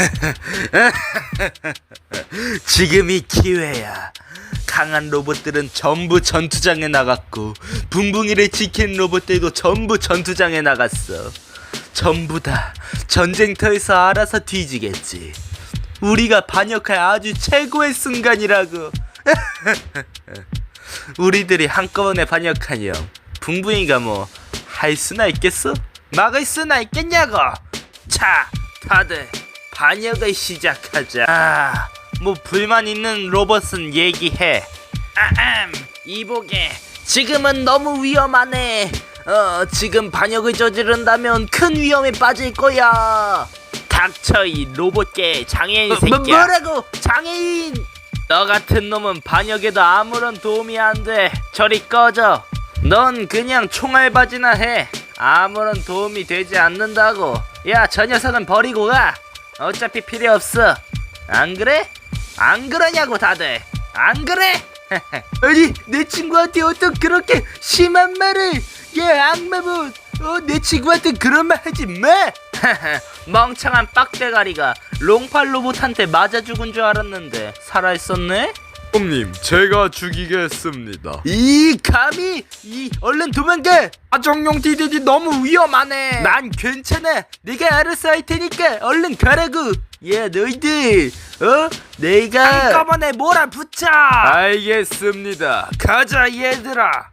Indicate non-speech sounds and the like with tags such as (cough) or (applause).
(laughs) 지금이 기회야. 강한 로봇들은 전부 전투장에 나갔고 붕붕이를 지킨 로봇들도 전부 전투장에 나갔어. 전부 다 전쟁터에서 알아서 뒤지겠지. 우리가 반역할 아주 최고의 순간이라고. (laughs) 우리들이 한꺼번에 반역하렴. 붕붕이가 뭐 할 수나 있겠어? 막을 수나 있겠냐고. 자, 다들 반역을 시작하자. 아, 뭐 불만 있는 로봇은 얘기해. 아흠, 이보게. 지금은 너무 위험하네. 어, 지금 반역을 저지른다면 큰 위험에 빠질 거야. 닥쳐 이 로봇계 장애인 새끼야. 뭐, 뭐라고? 장애인. 너 같은 놈은 반역에도 아무런 도움이 안 돼. 저리 꺼져. 넌 그냥 총알바지나 해. 아무런 도움이 되지 않는다고. 야, 저 녀석은 버리고 가. 어차피 필요 없어. 안 그래? 안 그러냐고 다들. 안 그래? (laughs) 아니, 내 친구한테 어떤 그렇게 심한 말을? 야, 악마분. 어, 내 친구한테 그런 말 하지 마. (laughs) 멍청한 빡대가리가 롱팔 로봇한테 맞아 죽은 줄 알았는데 살아 있었네? 형님, 제가 죽이겠습니다. 이 감히 이 얼른 도망가! 아정용 디디디 너무 위험하네. 난 괜찮아. 내가 알아서 할 테니까 얼른 가라고. 야 너희들. 어? 내가 한꺼번에 몰아붙여! 알겠습니다. 가자 얘들아